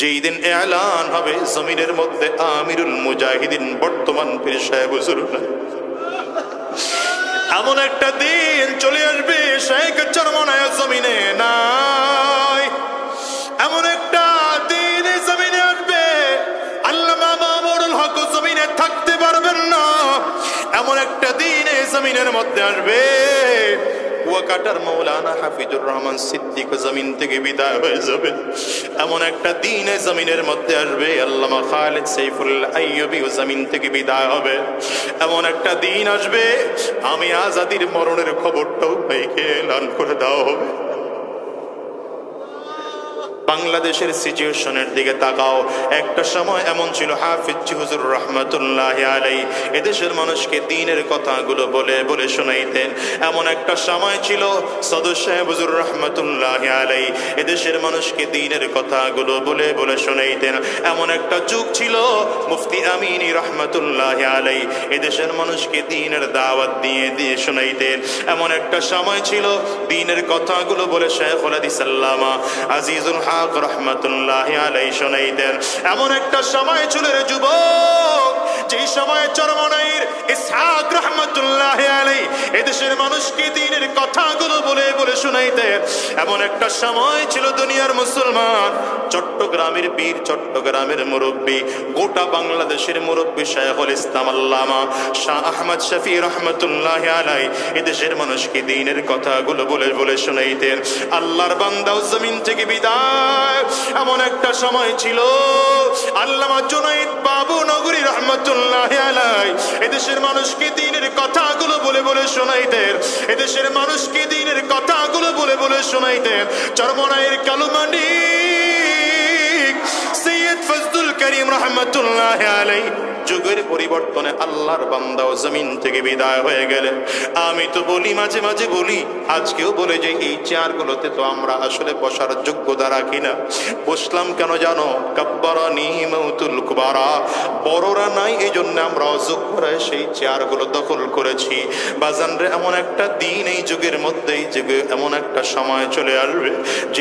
যেই দিন এলান হবে জমিনের মধ্যে আমিরুল মুজাহিদিন, বর্তমান সাহেব এমন একটা দিন চলে আসবে, শেখ চরমনায় জমিনে নাই। এমন একটা দিন জমিনে আসবে, আল্লামা মামুনুল হক জমিনে থাকতে পারবেন না। এমন একটা দিন এই জমিনের মধ্যে আসবে। কুয়াকাটার মৌলানা হাফিজুর রহমান সিদ্দিক জমিন থেকে বিদায় হয়ে যাবে। এমন একটা দিন জমিনের মধ্যে আসবে, আল্লামা খালেদ সাইফুল ও জমিন থেকে বিদায় হবে। এমন একটা দিন আসবে, আমি আজাদির মরণের খবরটাও ভাইকে এলান করে দেওয়া হবে। বাংলাদেশের সিচুয়েশনের দিকে তাকাও। একটা সময় এমন ছিল, হাফিজ হুজুর রহমতুল্লাহ আলাই এদেশের মানুষকে দিনের কথাগুলো বলে বলে শোনাইতেন। এমন একটা সময় ছিল সদস্য হুজুর রহমতুল্লাহ আলাই এদেশের মানুষকে দিনের কথাগুলো বলে বলে শোনাইতেন। এমন একটা যুগ ছিল, মুফতি আমিনী রহমতুল্লাহ আলাই এদেশের মানুষকে দিনের দাওয়াত দিয়ে দিয়ে শোনাইতেন। এমন একটা সময় ছিল, দিনের কথাগুলো বলে শেখ সাল্লামা আজিজুল হক রহমতুল্লাহ আলাই শোনাইতেন। এমন একটা সময় ছিল রে যুবক যে সময় চরমনাইর ইসহাক রহমতুল্লাহ আলাই এদেশের মানুষকে দিনের কথাগুলো বলে বলে শোনাইতেন এমন একটা সময় ছিল দুনিয়ার মুসলমান, চট্টগ্রামের বীর চট্টগ্রামের মুরব্বী, গোটা বাংলাদেশের মুরব্বী শায়খুল ইসলাম আল্লামা শাহ আহমদ শফি রহমতুল্লাহ আলাই এদেশের মানুষকে দিনের কথাগুলো বলে বলে শোনাইতেন। আল্লাহর বান্দাও জমিন থেকে বিদায়। এমন একটা সময় ছিল জুনাইদ বাবু নগরী রহমতুল্লাহ আলাই এদেশের মানুষকে দিনের কথাগুলো বলে বলে শোনাইতেন। এদেশের মানুষকে দিনের কথাগুলো বলে বলে শোনাইতেন। চরমনাইয়ের কালুমানি করিম রহমতুল্লাহ আলাই যুগের পরিবর্তনে আল্লাহর বান্দা ও জমিন থেকে বিদায় হয়ে গেলেন। আমি তো বলি, মাঝে মাঝে বলি, আজকেও বলে যে এই তো আমরা আসলে বসার যোগ্যতা রাখি না। বসলাম কেন জানো? বড়রা নাই এই জন্য আমরা অযোগ্যরা সেই চেয়ারগুলো দখল করেছি। বাজানরে এমন একটা দিন এই যুগের মধ্যে এই যুগে এমন একটা সময় চলে আসবে